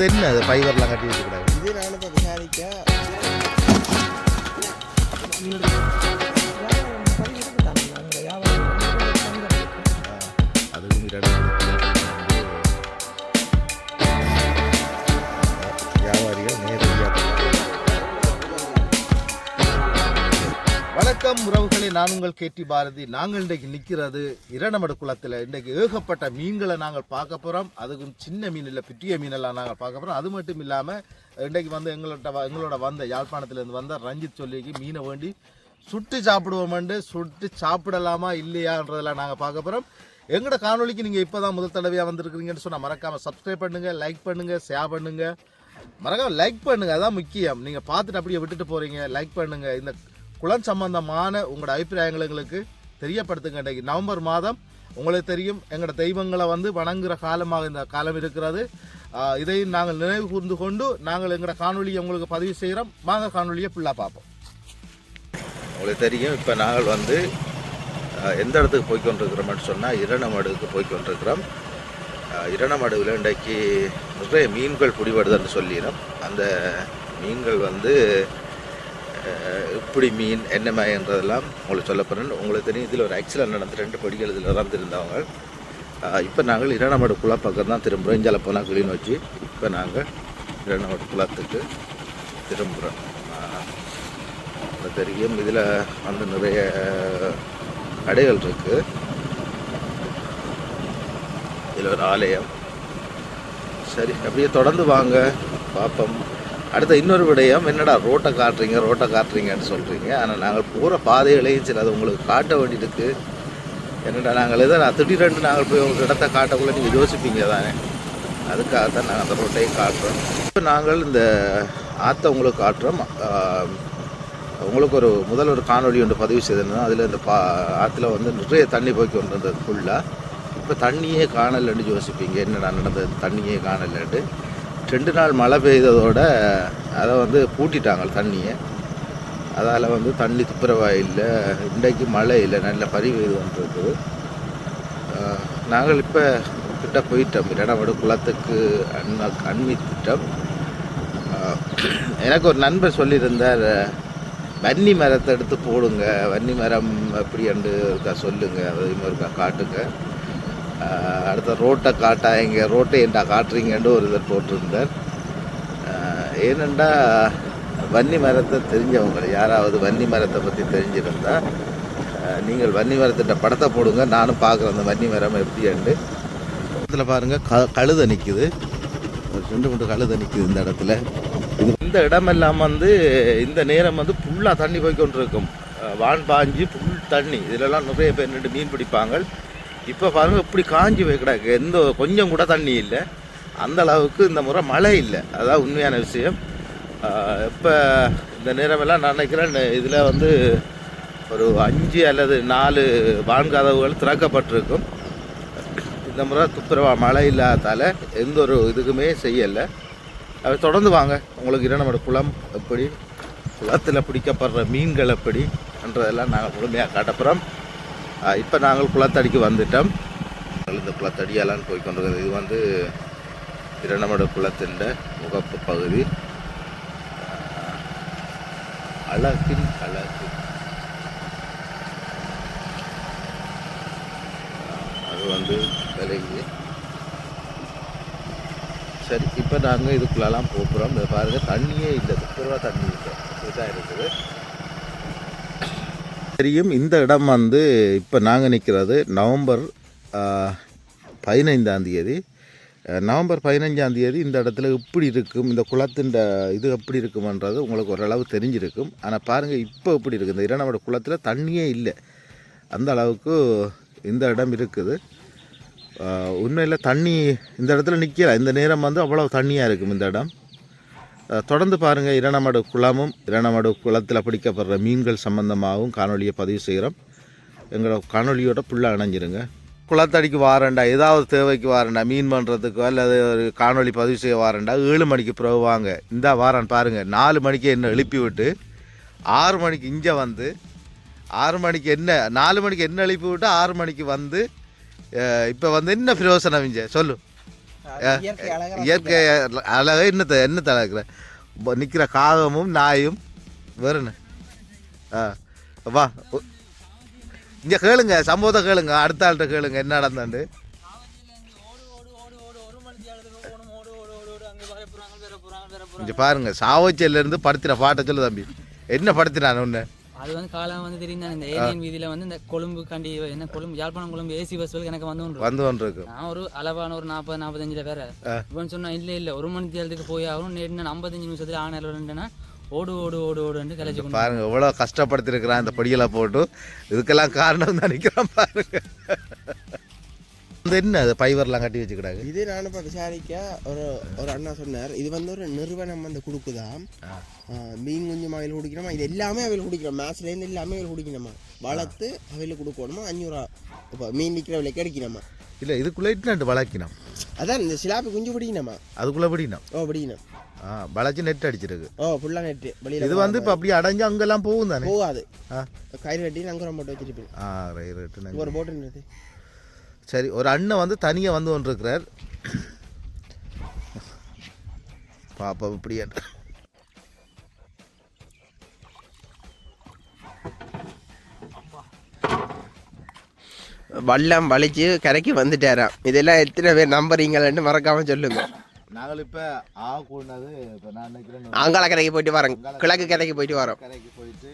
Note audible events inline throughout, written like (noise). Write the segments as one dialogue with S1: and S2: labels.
S1: வந்து என்ன அது ஃபைபர்லாம் கட்டி வச்சுக்கூடாது?
S2: இது நானும் இப்போ விசாரிக்க
S1: வணக்கம் உறவுகளை நான் உங்கள் கேட்டி பாரதி. நாங்கள் இன்றைக்கு நிற்கிறது இரணமடு குளத்தில். இன்றைக்கு ஏகப்பட்ட மீன்களை நாங்கள் பார்க்க போகிறோம் அதுக்கும் சின்ன மீன் இல்லை பிட்டிய மீனெல்லாம் நாங்கள் பார்க்க போகிறோம் அது மட்டும் இல்லாமல் இன்றைக்கு வந்து எங்களோட வ- எங்களோட வந்த யாழ்ப்பாணத்துலேருந்து வந்த ரஞ்சித் சொல்லிக்கு மீனை வேண்டி சுட்டு சாப்பிடுவோமெண்டு சுட்டு சாப்பிடலாமா இல்லையான்றதெல்லாம் நாங்கள் பார்க்க போகிறோம் எங்களோட காணொளிக்கு நீங்கள் இப்போ தான் முதல் தடவையாக வந்திருக்கிறீங்கன்னு சொன்னால் மறக்காமல் சப்ஸ்கிரைப் பண்ணுங்கள் லைக் பண்ணுங்கள் ஷேர் பண்ணுங்கள் மறக்காம லைக் பண்ணுங்கள் அதான் முக்கியம். நீங்கள் பார்த்துட்டு அப்படியே விட்டுட்டு போகிறீங்க லைக் பண்ணுங்கள் இந்த குளம் சம்பந்தமான உங்களோட அபிப்பிராயங்களை எங்களுக்கு தெரியப்படுத்துங்க. இன்றைக்கு நவம்பர் மாதம் உங்களுக்கு தெரியும் எங்களோட தெய்வங்களை வந்து வணங்குற காலமாக இந்த காலம் இருக்கிறது. இதையும் நாங்கள் நினைவு கூர்ந்து கொண்டு நாங்கள் எங்களோட காணொலியை உங்களுக்கு பதிவு செய்கிறோம். வாங்க காணொலியை ஃபுல்லாக பார்ப்போம். உங்களுக்கு தெரியும் இப்போ நாங்கள் வந்து எந்த இடத்துக்கு போய் கொண்டிருக்கிறோம்னு சொன்னால் இரணமடுக்கு போய் கொண்டிருக்கிறோம் இரணமடுவில் இன்றைக்கு நிறைய மீன்கள் பிடிபடுதுன்னு சொல்லிடும் அந்த மீன்கள் வந்து இப்படி எப்படி மீன் என்ன என்றதெல்லாம் உங்களுக்கு சொல்ல போகிறேன் உங்களுக்கு தெரியும் இதில் ஒரு ஆக்சிடென்ட் நடந்து ரெண்டு படிகள் இதில் இறந்துருந்தவங்க இப்போ நாங்கள் இரணமடு குள பக்கம் தான் திரும்புகிறோம் இஞ்சால போனால் வச்சு இப்போ நாங்கள் இரணமடு குளத்துக்கு திரும்புகிறோம் தெரியும் இதில் வந்து நிறைய கடைகள் இருக்குது இதில் ஒரு ஆலயம். சரி அப்படியே தொடர்ந்து வாங்க. பார்ப்போம் அடுத்த இன்னொரு விடயம் என்னடா ரோட்டை காட்டுறீங்க ரோட்டை காட்டுறீங்கன்னு சொல்கிறீங்க ஆனால் நாங்கள் போகிற பாதைகளையும் சில அது உங்களுக்கு காட்ட வேண்டியிருக்கு என்னடா நாங்கள் எதை நான் திடீரென்று நாங்கள் போய் உங்கள் இடத்த காட்டக்குள்ள நீங்கள் யோசிப்பீங்க தானே? அதுக்காக தான் நாங்கள் அந்த ரோட்டையும் காட்டுறோம். இப்போ நாங்கள் இந்த ஆற்றை உங்களுக்கு காட்டுறோம். உங்களுக்கு ஒரு முதல் ஒரு காணொலி ஒன்று பதிவு செய்திருந்தோம். அதில் இந்த பா ஆற்றுல வந்து நிறைய தண்ணி போய் கொண்டு ஃபுல்லாக இப்போ தண்ணியே காணலன்னு யோசிப்பீங்க. என்னடா நடந்தது? தண்ணியே காணலன்ட்டு ரெண்டு நாள் மழை பெய்ததோட அதை வந்து பூட்டிட்டாங்க தண்ணியை. அதால் வந்து தண்ணி துப்புரவா இல்லை இன்றைக்கு மழை இல்லை நல்ல பறி பெய்து வந்துருக்குது நாங்கள் இப்போ கிட்ட போயிட்டோம் இடவடு குளத்துக்கு அன்ம அண்மித்திட்டோம் எனக்கு ஒரு நண்பர் சொல்லியிருந்தார் வன்னி மரத்தை எடுத்து போடுங்க வன்னி மரம் எப்படி என்று இருக்கா சொல்லுங்கள் அதையும் இருக்கா காட்டுங்க. அடுத்த ரோட்டை காட்டா இங்கே ரோட்டை என்ன காட்டுறீங்கன்னு ஒரு இதை போட்டிருந்தார். ஏனெண்டா வன்னி மரத்தை தெரிஞ்சவங்க யாராவது வன்னி மரத்தை பற்றி தெரிஞ்சிருந்தா நீங்கள் வன்னி மரத்திட்ட படத்தை போடுங்க நானும் பார்க்குறேன் அந்த வன்னி மரம் எப்படின்ட்டு இடத்துல பாருங்கள் க கழுதை நிற்குது ஒரு ரெண்டு மூணு கழுதை நிற்குது இந்த இடத்துல. இந்த இடமெல்லாம் வந்து இந்த நேரம் வந்து ஃபுல்லாக தண்ணி போய் கொண்டிருக்கும். வான் பாஞ்சு ஃபுல் தண்ணி. இதிலெல்லாம் நிறைய பேர் நின்று மீன் பிடிப்பாங்க. இப்போ பாருங்க இப்படி காஞ்சி போய் கிடக்கு. எந்த கொஞ்சம் கூட தண்ணி இல்லை. அந்த அளவுக்கு இந்த முறை மழை இல்லை. அதான் உண்மையான விஷயம். இப்போ இந்த நேரமெல்லாம் நான் நினைக்கிறேன் இதில் வந்து ஒரு அஞ்சு அல்லது நாலு வான்கதவுகள் திறக்கப்பட்டிருக்கும். இந்த முறை துப்புரவா மழை இல்லாதால எந்த ஒரு இதுக்குமே செய்யலை. அது தொடர்ந்து வாங்க. உங்களுக்கு இரநமட குளம் எப்படி? குளத்தில் பிடிக்கப்படுற மீன்கள் எப்படி? என்றதெல்லாம் நாங்கள் முழுமையாக காட்டப்புறோம் இப்போ நாங்கள் குளத்தடிக்கு வந்துட்டோம். இந்த குளத்தடியெல்லாம் போய் கொண்டிருக்கிறது இது வந்து இரண்டமட குளத்தின் முகப்பு பகுதி. அழகின் அழகு. அது வந்து விலகி. சரி இப்போ நாங்கள் இதுக்குள்ளெல்லாம் போகிறோம் இதை பாருங்கள் தண்ணியே இல்லை துப்புரவாக தண்ணி இல்லை. இதுதான் இருக்குது. தெரியும். இந்த இடம் வந்து இப்போ நாங்கள் நிற்கிறது நவம்பர் பதினைந்தாம் தேதி. நவம்பர் பதினஞ்சாம் தேதி இந்த இடத்துல எப்படி இருக்கும் இந்த குளத்தின் இது எப்படி இருக்குமன்றது உங்களுக்கு ஓரளவு தெரிஞ்சிருக்கும். ஆனால் பாருங்கள் இப்போ எப்படி இருக்குது இந்த இரணமோட குளத்தில் தண்ணியே இல்லை. அந்த அளவுக்கு இந்த இடம் இருக்குது. உண்மையில் தண்ணி இந்த இடத்துல நிற்கல இந்த நேரம் வந்து அவ்வளோ தண்ணியாக இருக்கும் இந்த இடம். தொடர்ந்து பாருங்கள் இரணமடு குளமும் இரணமடு குளத்தில் பிடிக்கப்படுற மீன்கள் சம்பந்தமாகவும் காணொலியை பதிவு செய்கிறோம். எங்களோட காணொலியோட புள்ள இணைஞ்சிருங்க. குளத்தடிக்கு வாரண்டா ஏதாவது தேவைக்கு வாரண்டா மீன் பண்ணுறதுக்கோ அல்லது ஒரு காணொலி பதிவு செய்ய வாரண்டா ஏழு மணிக்கு பிறகு வாங்க இந்த வாரம் பாருங்கள் நாலு மணிக்கு என்ன எழுப்பி விட்டு ஆறு மணிக்கு இங்கே வந்து ஆறு மணிக்கு என்ன நாலு மணிக்கு என்ன எழுப்பி விட்டு ஆறு மணிக்கு வந்து இப்போ வந்து என்ன பிரயோசனம் இங்கே? சொல்லு.
S2: இயற்கை அழகா
S1: என்னத்தை என்னத்தை அழகுற? நிற்கிற காகமும் நாயும் வேற என்ன? ஆ வா இங்கே கேளுங்க சம்பவத்தை கேளுங்க அடுத்த ஆள்கிட்ட கேளுங்க என்ன நடந்தாண்டு? இங்கே பாருங்க சாவச்சேரியிலேருந்து படுத்தின பாட்டை சொல்லு தம்பி. என்ன படுத்தினான் ஒன்று
S3: அது வந்து காலம் வந்து தெரியும் இந்த ஏரியன் வீதியில வந்து இந்த கொழும்பு கண்டி என்ன கொழும்பு யாழ்ப்பாணம் கொழும்பு ஏசி பஸ் எனக்கு வந்து ஒன்று
S1: வந்து ஒன்று இருக்கு
S3: நான் ஒரு அளவான ஒரு நாற்பது நாற்பத்தஞ்சில் வேற. இவன் சொன்னா இல்லை இல்லை ஒரு மணி தேர்தலுக்கு போய் ஆகணும். நேற்று ஐம்பத்தஞ்சு நிமிஷத்துல ஆனேன்னா ஓடு ஓடு ஓடு ஓடுன்னு கிளச்சி கொண்டு
S1: பாருங்க எவ்வளோ கஷ்டப்படுத்திருக்கிறான் இந்த படியெல்லாம் போட்டு. இதுக்கெல்லாம் காரணம் நினைக்கிறான் பாருங்க. இது என்ன அது பைவர்லாம் கட்டி வச்சுக்கிறாங்க
S2: இது நான் இப்போ விசாரிக்க ஒரு ஒரு அண்ணா சொன்னார். இது வந்து ஒரு நிறுவனம் வந்து கொடுக்குதாம் ஆ, மீன் குஞ்சு அவையில் குடிக்கணுமா? இது எல்லாமே அவையில் குடிக்கணும் மேட்ச்லேருந்து எல்லாமே அவையில் குடிக்கணுமா? வளர்த்து அவையில் கொடுக்கணுமா? அஞ்சூறுவா இப்போ மீன் விற்கிற விலை கிடைக்கணுமா
S1: இல்லை இதுக்குள்ளே இட்டு வளர்க்கணும்
S2: அதான் இந்த சிலாப்பி குஞ்சு பிடிக்கணுமா?
S1: அதுக்குள்ளே பிடிக்கணும்.
S2: ஓ பிடிக்கணும்.
S1: ஆ வளைச்சி நெட் அடிச்சிருக்கு.
S2: ஓ ஃபுல்லாக நெட்டு வெளியில்
S1: இது வந்து இப்போ அப்படியே அடைஞ்சு அங்கெல்லாம் போகும் தானே?
S2: போகாது. கயிறு கட்டி நங்குரம் போட்டு வச்சிருப்பேன்.
S1: ஆ ரைட்டு
S2: இங்க ஒரு போட்டு
S1: சரி ஒரு அண்ணன் வந்து தனியாக வந்து கொண்டிருக்கிறார். பாப்பா இப்படி
S2: வல்லம் வலிச்சு கரைக்கு வந்துட்டாராம். இதெல்லாம் எத்தனை பேர் நம்புறீங்களான்னு மறக்காம சொல்லுங்க.
S1: நாங்கள் இப்போ ஆ கூடது இப்போ நான் நினைக்கிறேன்
S2: அங்காள கரைக்கு போயிட்டு வரோம். கிழக்கு கரைக்கு போயிட்டு வரோம்.
S1: கரைக்கு போயிட்டு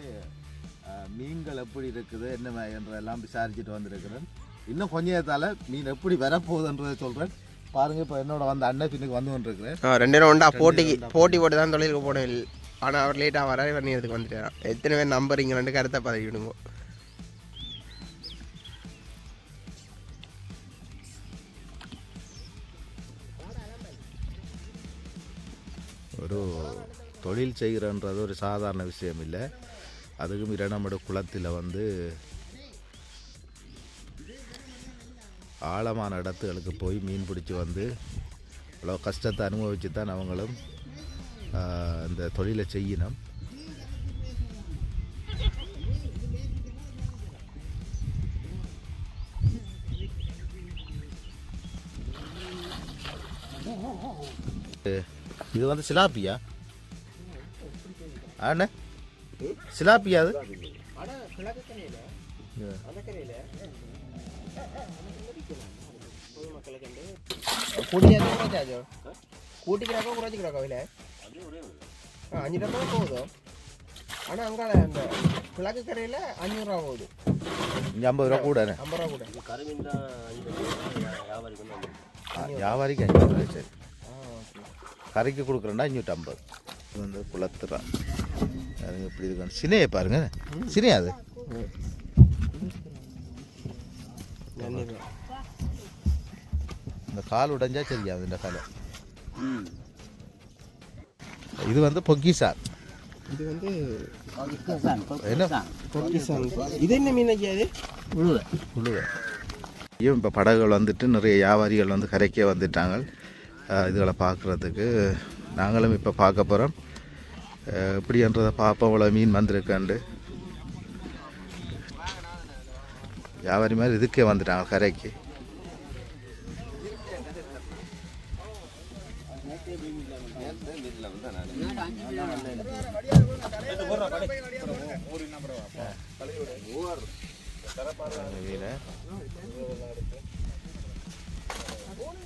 S1: மீன்கள் எப்படி இருக்குது என்ன என்றதெல்லாம் விசாரிச்சுட்டு வந்திருக்கிறேன். இன்னும் கொஞ்ச நேரத்தால் மீன் எப்படி வரப்போகுதுன்றதை சொல்கிறேன் பாருங்க இப்போ என்னோட வந்த அண்ணன் பின்னுக்கு வந்து கொண்டிருக்கிறேன்
S2: ஆ, ரெண்டு பேரும் ஒண்டா போட்டிக்கு போட்டி போட்டு தான் தொழிலுக்கு போனேன் ஆனால் அவர் லேட்டாக வர பண்ணியதுக்கு வந்துட்டாராம் எத்தனை பேர் நம்புறீங்களான்னு கருத்தை பதவி விடுங்க.
S1: ஒரு தொழில் செய்கிறன்றது ஒரு சாதாரண விஷயம் இல்லை. அதுக்கும் இரணமடு குளத்தில் வந்து ஆழமான இடத்துகளுக்கு போய் மீன் பிடிச்சி வந்து அவ்வளோ கஷ்டத்தை அனுபவித்து தான் அவங்களும் இந்த தொழிலை செய்யணும் இது வந்து சிலாப்பியா? அண்ணே சிலாப்பியா அது?
S2: விலை ஆ அஞ்சு ரூபா தான் போகுது ஆனால் அங்கே அந்த கிழக்கு கரையில் அஞ்சூறுரூவா போகுது.
S1: இங்கே ஐம்பது ரூபா கூடண்ணே
S2: ஐம்பது ரூபா கூட
S1: ஆ, வியாபாரிக்கு அஞ்சு ரூபா சரி கரைக்கு கொடுக்குறேன்னா அஞ்சூற்றி ஐம்பது இது வந்து குளத்துறா அது எப்படி இருக்கு சினையை பாருங்க சினையா அது
S2: நன்றி
S1: இந்த கால் உடைஞ்சா சரியா இந்த காலை. இது வந்து பொக்கிசார்
S2: இது வந்து
S1: என்ன?
S2: பொக்கிசான் இது என்ன மீன் ஐயா இது
S1: உழுவ. ஐயும் இப்போ படகுகள் வந்துட்டு நிறைய வியாபாரிகள் வந்து கரைக்கே வந்துட்டாங்க. இதுகளை பார்க்குறதுக்கு நாங்களும் இப்போ பார்க்க போகிறோம் எப்படின்றதை பார்ப்போம் இவ்வளோ மீன் வந்திருக்காண்டு வியாபாரி மாதிரி இதுக்கே வந்துட்டாங்க கரைக்கு.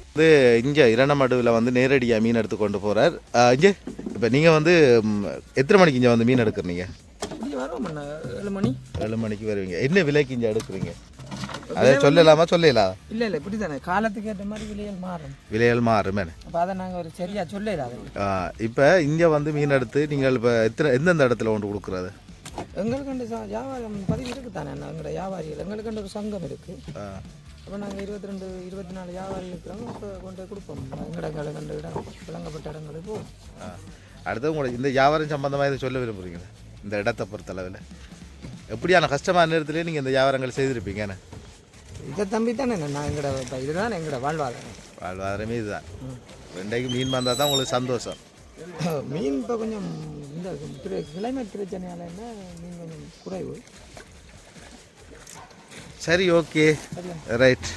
S1: வந்து இங்கே இரணமடுவில் வந்து நேரடியாக மீன் எடுத்து கொண்டு போகிறார் இங்கே இப்போ நீங்கள் வந்து எத்தனை மணிக்கு இங்கே வந்து மீன் எடுக்கிறீங்க?
S3: ஏழு மணி.
S1: ஏழு மணிக்கு வருவீங்க. என்ன விலைக்கு இங்கே எடுக்கிறீங்க? அதை சொல்லலாமா சொல்லலாம்
S3: இல்லை இல்லை இப்படி தானே காலத்துக்கு ஏற்ற மாதிரி விலைகள் மாறும்.
S1: விலைகள் மாறுமே
S3: அப்போ அதை நாங்கள் ஒரு சரியாக சொல்லல
S1: இப்போ இங்கே வந்து மீன் எடுத்து நீங்கள் இப்போ எத்தனை எந்தெந்த இடத்துல கொண்டு கொடுக்குறது?
S3: எங்களுக்கு வியாபாரம் பதிவு இருக்குது தானே எங்களோட வியாபாரிகள். எங்களுக்கு ஒரு சங்கம் இருக்குது அப்போ நாங்கள் இருபத்தி ரெண்டு இருபத்தி நாலு வியாபாரி இருக்கிறோம். அப்போ கொண்டு கொடுப்போம். எங்கடங்களை கண்டு இடம் விளங்கப்பட்ட இடங்களுக்கு போவோம்
S1: ஆ. அடுத்து உங்களுக்கு இந்த வியாபாரம் சம்பந்தமாக இதை சொல்ல விரும்புகிறீங்களா இந்த இடத்தை பொறுத்தளவில். எப்படியான கஷ்டமான நேரத்துலேயே நீங்கள் இந்த வியாபாரங்கள் செய்திருப்பீங்க என்ன?
S3: இதை தம்பி தானே நான் எங்களோட இதுதான் எங்களோட வாழ்வாதாரம்?
S1: வாழ்வாதாரமே இதுதான். ரெண்டைக்கு மீன் வந்தால் தான் உங்களுக்கு சந்தோஷம். (coughs)
S3: மீன் இப்போ கொஞ்சம் இந்த கிளைமேட் பிரச்சனையால என்ன மீன் கொஞ்சம் குறைவு?
S1: சரி ஓகே. ரைட்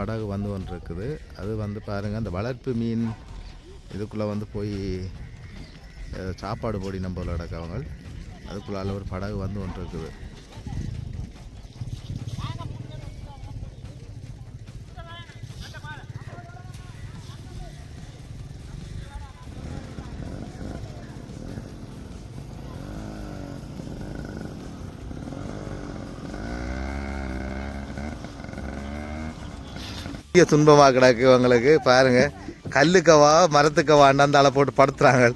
S1: படகு வந்து ஒன்று இருக்குது அது வந்து பாருங்கள் அந்த வளர்ப்பு மீன் இதுக்குள்ளே வந்து போய் சாப்பாடு போடி நம்ம அவங்க அதுக்குள்ளால ஒரு படகு வந்து ஒன்று இருக்குது பெரிய துன்பமாக கிடக்கு இவங்களுக்கு பாருங்க. கல்லுக்கவா மரத்துக்கவான்னு அந்த ஆளை போட்டு படுத்துறாங்க.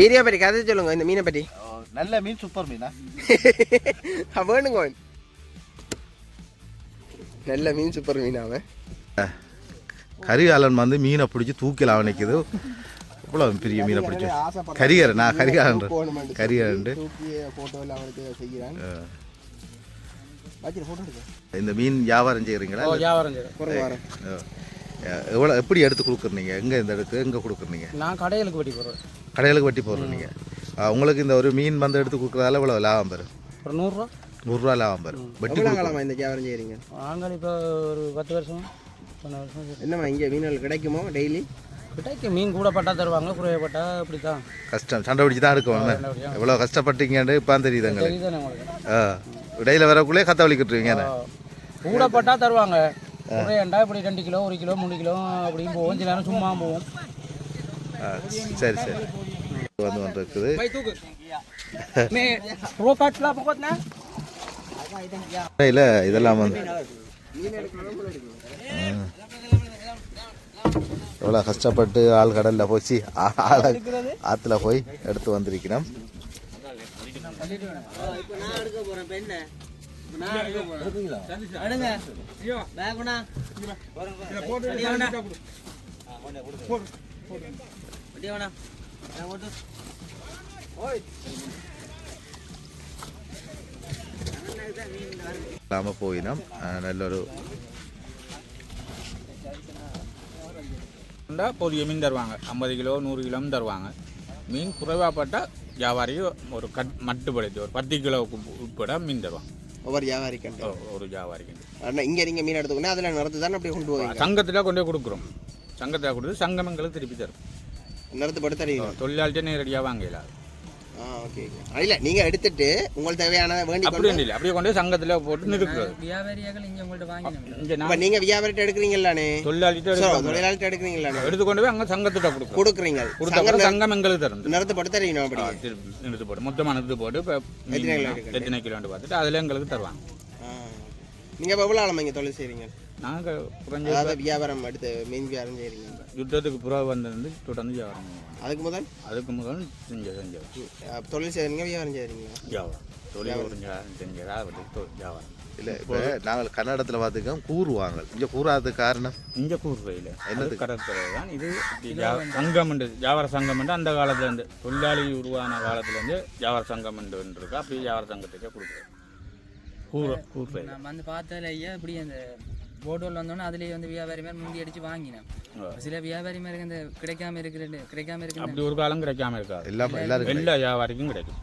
S2: வீடியோ பற்றி கதை சொல்லுங்க இந்த மீனை பற்றி
S1: நல்ல மீன் சூப்பர் மீனா. (laughs)
S2: வேணுங்க. நல்ல மீன் சூப்பர் மீன் அவன்.
S1: கரிகாலன் வந்து மீனை பிடிச்சி தூக்கில் அவனைக்குது இவ்வளோ பெரிய மீனை பிடிச்சி. கரிகாரன் நான் கரிகாலன். கரிகாலன். இந்த மீன் வியாபாரம் செய்கிறீங்களா
S3: வியாபாரம் செய்கிறேன்
S1: எவ்வளோ எப்படி எடுத்து கொடுக்குறீங்க? எங்கே இந்த இடத்துக்கு எங்கே கொடுக்குறீங்க?
S3: நான் கடைகளுக்கு வெட்டி போடுறேன்.
S1: கடைகளுக்கு வெட்டி போடுறீங்க. உங்களுக்கு இந்த ஒரு மீன் வந்து எடுத்து கொடுக்குறதால இவ்வளோ லாபம் பெறும்
S3: ஒரு நூறுரூவா.
S1: நூறுரூவா லாபம் பெறும் வெட்டி
S2: எவ்வளோ
S1: கொடுக்கும்.
S2: காலமா இந்த வியாபாரம் செய்கிறீங்க
S3: நாங்கள் இப்போ ஒரு பத்து வருஷம் பன்னெண்டு வருஷம்.
S2: என்னம்மா இங்கே மீன்கள் கிடைக்குமோ டெய்லி?
S3: கிட்டைக்கு மீன் கூட பட்டா தருவாங்க குறையப்பட்டா இப்படி தான்
S1: கஷ்டம். சண்டை பிடிச்சி தான் எடுக்கணும் எவ்வளோ கஷ்டப்பட்டீங்கன்னு இப்போ தெரியுது எங்களுக்கு. ஆ. இடையில வரக்குள்ளே கத்த வலிக்கிட்டுருவீங்க
S3: கூட பட்டா தருவாங்க. குறையண்டா இப்படி ரெண்டு கிலோ ஒரு கிலோ மூணு கிலோ அப்படின்னு போவோம் சில நேரம் சும்மா போவோம்
S1: ஆ சரி சரி. வந்து ஒன்று இருக்குது
S3: ப்ரோ காட்லாம் பக்கத்துனா
S1: இல்லை இதெல்லாம் வந்து எவ்வளோ கஷ்டப்பட்டு ஆள் கடலில் போச்சு. ஆற்றுல போய் எடுத்து வந்திருக்கிறோம். ഇല്ലാമ പോയിനം നല്ലൊരു
S4: இருந்தா பொரிய மீன் தருவாங்க ஐம்பது கிலோ நூறு கிலோவும் தருவாங்க மீன் குறைவாப்பட்டால் வியாபாரிக்கு ஒரு கட் மட்டுப்படுத்தி ஒரு பத்து கிலோவுக்கு உட்பட மீன் தருவாங்க
S2: ஒவ்வொரு வியாபாரிக்கண்டு
S4: ஒ- ஒரு வியாபாரிக்கு
S2: ஆனால் இங்கே நீங்கள் மீன் எடுத்துக்கணும் அதில் நிறத்து தானே அப்படியே கொண்டு போவீங்க
S4: சங்கத்தில் கொண்டு போய் கொடுக்குறோம் சங்கத்தில் கொடுத்து சங்கம் எங்களுக்கு திருப்பி தரும்
S2: நிறத்து படுத்து தருவீங்க
S4: தொழிலாளிட்டே நேரடியாக வாங்கல
S2: ஆ ஓகே இல்லை நீங்கள் எடுத்துட்டு உங்களுக்கு தேவையான வேண்டி
S4: அப்படி இல்லை. அப்படியே கொண்டு சங்கத்தில் போட்டு நிறுத்துறது.
S3: வியாபாரியாக இங்கே உங்கள்கிட்ட வாங்கினோம்.
S4: இங்கே
S2: இப்போ
S4: நான்
S2: நீங்கள் வியாபாரிட்ட எடுக்கிறீங்களானே
S4: தொழிலாளிட்ட
S2: தொழிலாளிட்ட எடுக்கிறீங்களானே
S4: எடுத்து கொண்டு போய் அங்கே சங்கத்திட்ட கொடுக்குறோம்.
S2: கொடுக்குறீங்க.
S4: கொடுத்த சங்கம் எங்களுக்கு தரும்.
S2: நிறத்து படுத்து தருவீங்க அப்படி
S4: நிறுத்து போட்டு மொத்தமாக நிறுத்து போட்டு
S2: எத்தனை கிலோ
S4: பார்த்துட்டு அதில் எங்களுக்கு தருவாங்க.
S2: நீங்கள் இப்போ எவ்வளோ ஆழமா இங்கே தொழில் செய்கிறீங்க
S4: நாங்கள் குறைஞ்ச
S2: அதாவது வியாபாரம் எடுத்து மீன் வியாபாரம் செய்கிறீங்க
S4: யுத்தத்துக்கு புறா வந்திருந்து தொடர்ந்து வியாபாரம்.
S2: அதுக்கு முதல்?
S4: அதுக்கு முதல் செஞ்ச செஞ்சோம்
S2: அஹ், தொழில் செய்கிறீங்க வியாபாரம் செய்கிறீங்களா
S4: வியாபாரம். தொழில் புரிஞ்சா செஞ்சதா வியாபாரம்.
S1: இல்லை இப்போ நாங்கள் கன்னடத்தில் பார்த்துக்கோம் கூறுவாங்க இங்கே கூறாததுக்கு காரணம்?
S4: இங்கே கூறுறையில் என்னது? கடற்கரை தான் இது சங்கம் வியாபார சங்கம் அந்த காலத்துலேருந்து தொழிலாளி உருவான காலத்துலேருந்து வியாபார சங்கம் இருக்கு அப்படி வியாபார சங்கத்துக்கே கொடுக்குறோம். கூற கூறுறை
S3: நான் வந்து பார்த்ததுல ஐயா இப்படி அந்த போர்டுவில் வந்தோன்னே அதுலேயே வந்து வியாபாரி மாதிரி முந்தி அடிச்சு வாங்கினேன். சில வியாபாரி மாதிரி இந்த கிடைக்காம இருக்கிற கிடைக்காம இருக்கிற
S4: அப்படி ஒரு காலம் கிடைக்காம இருக்காது.
S1: எல்லாம் எல்லாருக்கும்
S4: எல்லா வியாபாரிக்கும் கிடைக்கும்.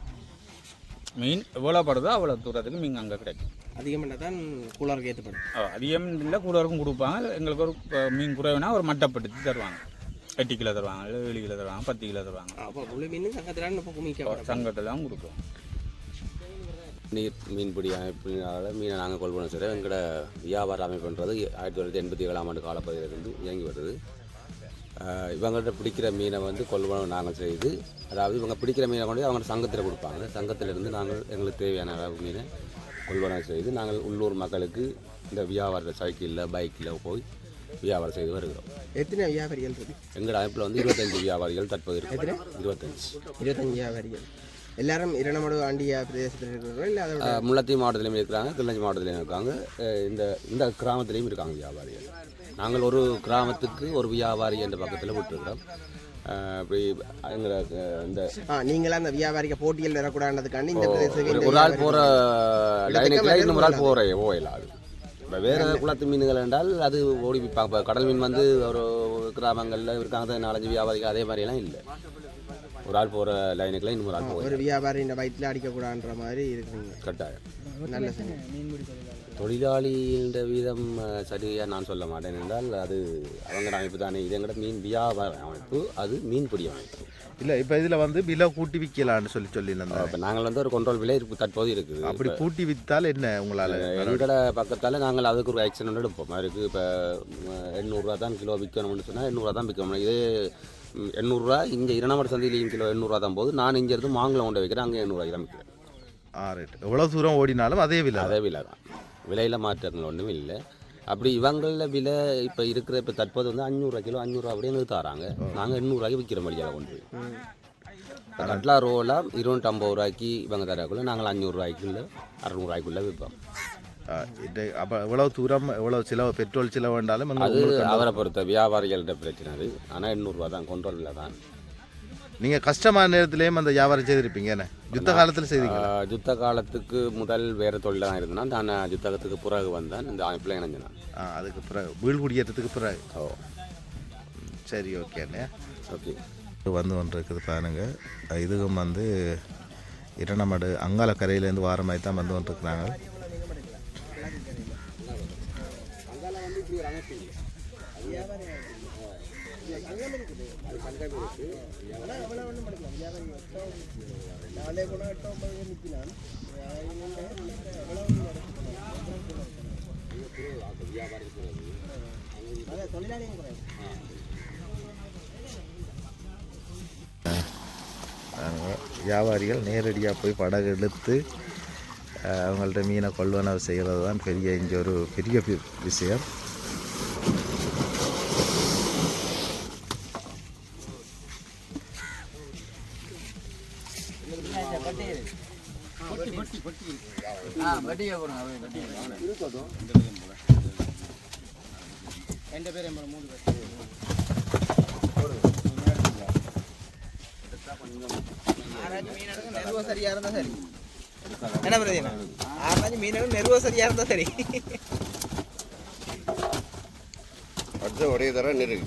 S4: மீன் எவ்வளோ படுதோ அவ்வளோ தூரத்துக்கு மீன் அங்கே கிடைக்கும்.
S2: அதிகமாக தான் கூலருக்கு ஏற்றப்படும்
S4: ஆ, அதிகம் இல்லை கூடவருக்கும் கொடுப்பாங்க. எங்களுக்கு ஒரு மீன் குறைவுனா ஒரு மட்டப்படுத்தி தருவாங்க. எட்டு கிலோ தருவாங்க இல்லை ஏழு கிலோ தருவாங்க பத்து கிலோ தருவாங்க.
S2: அப்போ முழு மீன் சங்கத்தில்
S4: சங்கத்தில் தான் கொடுப்போம்
S5: நீர் மீன்பிடி அமைப்பினால மீனை நாங்கள் கொள்வனம் செய்கிறோம் எங்களோட வியாபார அமைப்புன்றது ஆயிரத்தி தொள்ளாயிரத்தி எண்பத்தி ஏழாம் ஆண்டு காலப்பகுதியிலிருந்து இயங்கி வருது. இவங்கள்ட்ட பிடிக்கிற மீனை வந்து கொள்வனம் நாங்கள் செய்து அதாவது இவங்க பிடிக்கிற மீனை கொண்டு அவங்க சங்கத்தில் கொடுப்பாங்க. சங்கத்திலிருந்து நாங்கள் எங்களுக்கு தேவையான அளவு மீனை கொள்வனம் செய்து நாங்கள் உள்ளூர் மக்களுக்கு இந்த வியாபார சைக்கிளில் பைக்கில் போய் வியாபாரம் செய்து வருகிறோம்.
S2: எத்தனை வியாபாரிகள் இருக்கு?
S5: எங்களோட அமைப்பில் வந்து இருபத்தஞ்சு வியாபாரிகள் தற்போது இருக்கு. இருபத்தஞ்சு.
S2: இருபத்தஞ்சு வியாபாரிகள். எல்லாரும் இரணமடு ஆண்டிய பிரதேசத்தில் இருக்கிறவர்கள் இல்லை அதை
S5: முல்லைத்தீவு மாவட்டத்திலையும் இருக்கிறாங்க கிள்ளஞ்சி மாவட்டத்திலையும் இருக்காங்க. இந்த இந்த கிராமத்திலையும் இருக்காங்க வியாபாரிகள். நாங்கள் ஒரு கிராமத்துக்கு ஒரு வியாபாரி என்ற பக்கத்தில் விட்டுருக்கிறோம். எங்களுக்கு இந்த
S2: நீங்களாம் அந்த வியாபாரிக்க போட்டியில் வரக்கூடாதுக்காண்டி இந்த
S5: ஒரு-
S2: பிரதேச
S5: ஒரு ஆள் போகிற லைனுக்குள்ள இன்னும் ஒரு ஆள் போகிற போயிடலாம் இப்போ வேறு குளத்து மீன்கள் என்றால் அது ஓடி விற்பாங்க இப்போ கடல் மீன் வந்து ஒரு கிராமங்களில் இருக்காங்க நாலஞ்சு வியாபாரிகள் அதே மாதிரியெல்லாம் இல்லை. ஒரு ஆள் போகிற லைனுக்குள்ள இன்னும் ஒரு ஆள்
S2: ஒரு வியாபாரி இந்த வயிற்றில் அடிக்கக்கூடாதுன்ற மாதிரி இருக்குங்க.
S5: கட்டாயம்.
S2: நல்ல.
S5: தொழிலாளின்ற வீதம் அஹ், சரியா நான் சொல்ல மாட்டேன். என்றால் அது அவங்க அமைப்பு தானே. இது எங்கட மீன் வியாபார அமைப்பு அது மீன்பிடி அமைப்பு.
S1: இல்லை இப்போ இதில் வந்து விலை கூட்டி விற்கலான்னு சொல்லி சொல்லியிருந்தேன்
S5: இப்போ நாங்கள் வந்து ஒரு கண்ட்ரோல் விலை இருக்கு தற்போது இருக்குது.
S1: அப்படி கூட்டி விற்றால் என்ன உங்களால்?
S5: எங்கட பக்கத்தால் நாங்கள் அதுக்கு ஒரு ஆக்ஷன் எடுப்போம். அதுக்கு இப்போ எண்ணூறுரூவா தான் கிலோ விற்கணும்னு சொன்னால் எண்ணூறுவா தான் விற்கணும். இதே எண்ணூறுரூவா இங்கே இரணமட சந்தையிலையும் கிலோ எண்ணூறுவா தான் போது நான் இங்கே இருந்து மாங்கலம் கொண்டு வைக்கிறேன் அங்கே எண்ணூறுவா தான் விற்கிறேன்.
S1: ஆ ரைட் எவ்வளோ தூரம் ஓடினாலும் அதே விலை
S5: அதே விலை தான். விலையில் மாற்றங்கள் ஒன்றும் இல்லை. அப்படி இவங்களில் விலை இப்போ இருக்கிற இப்போ தற்போது வந்து அஞ்சூறுரூவா கிலோ அஞ்சூறுரூவா அப்படியே தராங்க. நாங்கள் எண்ணூறுரூவாய்க்கு விற்கிற மாதிரியாக கொண்டு கட்லா ரோலாம் இருநூற்றம்பது ரூபாய்க்கு இவங்க தரக்குள்ள நாங்கள் அஞ்சூறுரூவாய்க்குள்ள அறநூறுவாய்க்குள்ளே விற்போம்.
S1: அப்போ எவ்வளோ தூரம் எவ்வளோ செலவு பெட்ரோல் செலவு வேண்டாலும்
S5: அது அவரை பொறுத்த வியாபாரிகள்கிட்ட பிரச்சனை அது. ஆனால் எண்ணூறுரூவா தான் கொண்டோலில் தான்.
S1: நீங்கள் கஷ்டமான நேரத்துலேயும் அந்த வியாபாரம் செய்திருப்பீங்க என்ன? யுத்த காலத்தில் செய்தீங்க
S5: யுத்த காலத்துக்கு முதல் வேறு தொழில் தான் இருந்தேன் நான் யுத்தகத்துக்கு பிறகு வந்தேன் இந்த அமைப்பில் இணைஞ்சேன்
S1: ஆ அதுக்கு பிறகு வீடு குடியேற்றத்துக்கு பிறகு.
S5: ஓ.
S1: சரி ஓகேண்ணே
S5: ஓகே.
S1: வந்து ஒன்று இருக்குது பாருங்க. இதுவும் வந்து இரணமடு அங்கால கரையிலேருந்து வார மாதிரி தான் வந்து கொண்டிருக்கிறாங்க பாருங்க, வியாபாரிகள் நேரடியாக போய் படகு எடுத்து அவங்கள்ட்ட மீனை கொள்வனவு செய்கிறது தான் பெரிய இங்கே ஒரு பெரிய விஷயம். வி- விஷயம்
S2: நெருவ சரியா இருந்தா சரி. என்ன பிரதீனா ஆறாஞ்சு மீனகம் நெருவ சரியா இருந்தா சரி.
S6: அடுத்த ஒரே தர நெரு.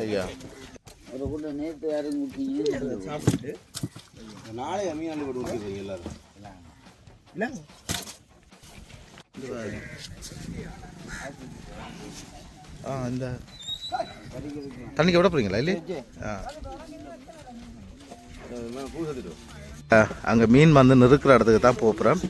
S1: ஐயா.
S2: சாப்பிட்டு.
S6: நாளை மீனாண்டு போட்டு எல்லாரும்.
S2: இல்ல.
S1: ஆ இந்த தண்ணிக்கு விட போகிறீங்களா இல்லையே? ஆ. அங்கே மீன் வந்து நிறுக்கிற இடத்துக்கு தான் போகிறோம்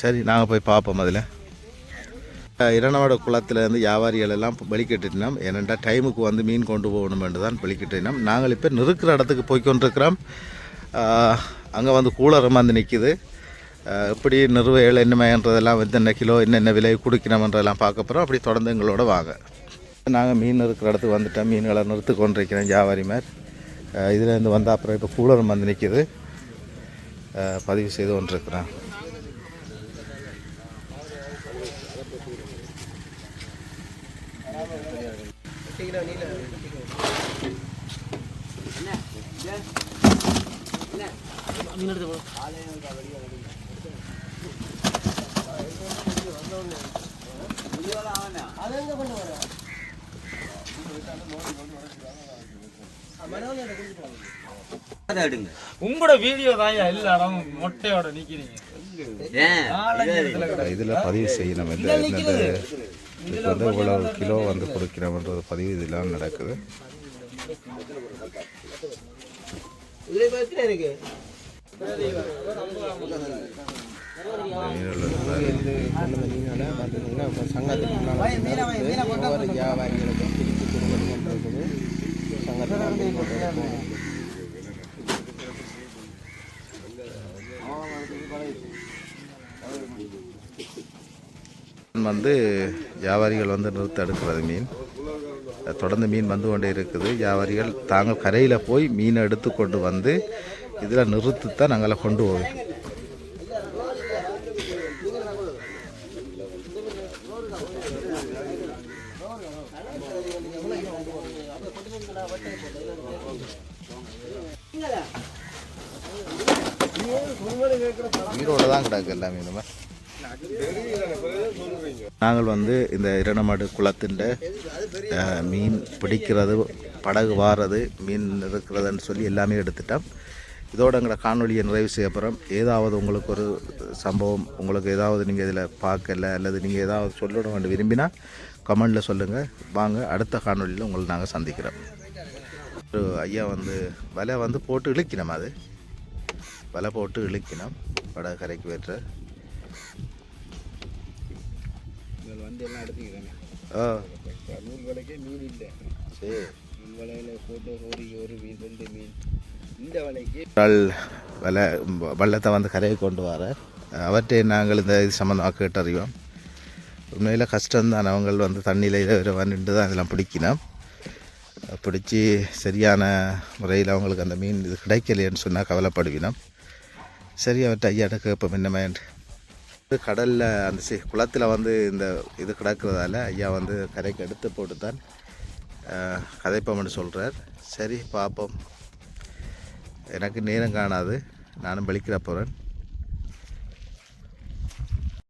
S1: சரி நாங்கள் போய் பார்ப்போம் அதில். இரணவாட குளத்துலேருந்து வியாபாரிகள் எல்லாம் வெளிக்கிட்டினோம் ஏனென்றா டைமுக்கு வந்து மீன் கொண்டு போகணும் என்று தான் வெளிக்கிட்டினோம் நாங்கள் இப்போ நிறுக்கிற இடத்துக்கு போய்கொண்டிருக்கிறோம் அங்கே வந்து கூலரும் வந்து நிற்கிது எப்படி நிறுவைகள் என்னமைன்றதெல்லாம் என்ன கிலோ என்னென்ன விலை கொடுக்கணுமன்றதெல்லாம் பார்க்க போகிறோம் அப்படி தொடர்ந்து எங்களோட வாங்க. நாங்கள் மீன் இருக்கிற இடத்துக்கு வந்துட்டோம். மீன்களை நிறுத்து கொண்டிருக்கிறேன் வியாபாரி மாதிரி இதுலேருந்து வந்தால் அப்புறம் இப்போ கூலரும் வந்து நிற்கிது பதிவு செய்து கொண்டிருக்கிறேன்.
S4: உங்களோட வீடியோ தான் எல்லாரும் மொட்டையோட நிக்கிறீங்க.
S1: இதில் பதிவு செய்யணும். இந்த இதுக்கு வந்து இவ்வளவு கிலோ வந்து கொடுக்கிறோம்ன்றது பதிவு இதெல்லாம் நடக்குது.
S2: சங்கத்துக்கு முன்னால
S1: வந்து வியாபாரிகள் வந்து நிறுத்த எடுக்கிறது மீன். தொடர்ந்து மீன் வந்து கொண்டே இருக்குது. வியாபாரிகள் தாங்கள் கரையில் போய் மீனை எடுத்து கொண்டு வந்து இதில் நிறுத்து தான் நாங்கள் கொண்டு போவோம் உயிரோட தான் கிடக்கு எல்லாமே இந்த மாதிரி நாங்கள் வந்து இந்த இரணமாடு குளத்தின் மீன் பிடிக்கிறது படகு வாரது மீன் இருக்கிறதுன்னு சொல்லி எல்லாமே எடுத்துட்டோம். இதோட எங்களை காணொலியை நிறைவு செய்ய போகிறோம் ஏதாவது உங்களுக்கு ஒரு சம்பவம் உங்களுக்கு ஏதாவது நீங்கள் இதில் பார்க்கல அல்லது நீங்கள் ஏதாவது சொல்லிட வேண்டும் விரும்பினா கமெண்டில் சொல்லுங்கள் வாங்க அடுத்த காணொலியில் உங்களை நாங்கள் சந்திக்கிறோம். ஒரு ஐயா வந்து வலை வந்து போட்டு இழுக்கினோம் அது. வலை போட்டு இழுக்கினோம். படகு கரைக்கு வெற்ற
S6: வந்து எல்லாம் எடுத்துக்கிறேன்
S1: ஆ.
S6: நூறு விலைக்கே மீன் இல்லை.
S1: சரி.
S6: மீன் வலையில் போட்டு ஒரு ஒரு மீன் ரெண்டு மீன். இந்த விலைக்கு
S1: வலை வள்ளத்தை வந்து கரையை கொண்டு வர. அவற்றை நாங்கள் இந்த இது சம்மந்தமாக கேட்டறிவோம். உண்மையில் கஷ்டம்தான். அவங்க வந்து தண்ணியில் வந்துட்டு தான் இதெல்லாம் பிடிக்கணும். பிடிச்சி சரியான முறையில் அவங்களுக்கு அந்த மீன் இது கிடைக்கலையேன்னு சொன்னால் கவலைப்படுவினோம். சரி அவர்கிட்ட ஐயாட்ட கேட்போம் என்னமேன்ட்டு கடலில் அந்த சி குளத்தில் வந்து இந்த இது கிடக்கிறதால ஐயா வந்து கரைக்கு எடுத்து போட்டு தான் கதைப்போம்னு சொல்கிறார் சரி பார்ப்போம். எனக்கு நேரம் காணாது. நானும் வெளிக்கிற போகிறேன்